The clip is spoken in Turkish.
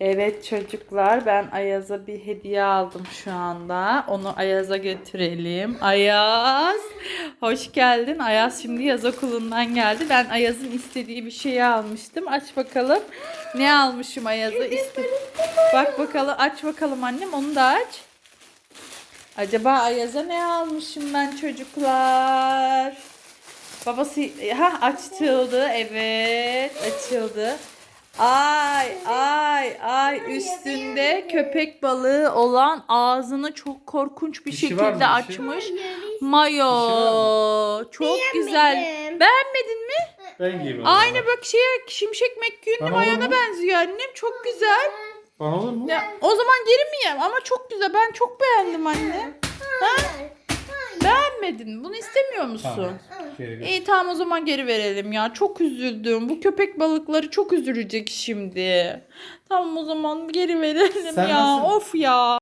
Evet çocuklar ben Ayaz'a bir hediye aldım şu anda. Onu Ayaz'a götürelim. Ayaz hoş geldin. Ayaz şimdi yaz okulundan geldi. Ben Ayaz'ın istediği bir şeyi almıştım. Aç bakalım. Ne almışım Ayaz'a? İste... Bak bakalım aç bakalım annem onu da aç. Acaba Ayaz'a ne almışım ben çocuklar? Babası ha açıldı. Evet açıldı. Ay ay ay üstünde köpek balığı olan ağzını çok korkunç bir Dişi var mı, şekilde dişi? açmış. Mayo. Çok güzel. Beğenmedin mi? Ben giyeyim. Aynı bak şeye Şimşek McQueen'in Bana olur mayona mu? benziyor annem. Çok güzel. Bana olur mu? Ya, o zaman geri mi yem? Ama çok güzel. Ben çok beğendim anne. Ha? Beğenmedin? Bunu istemiyor musun? Tamam. Geri. İyi tamam o zaman geri verelim ya. Çok üzüldüm. Bu köpek balıkları çok üzülecek şimdi. Tamam o zaman geri verelim Sen ya. nasıl- Of ya.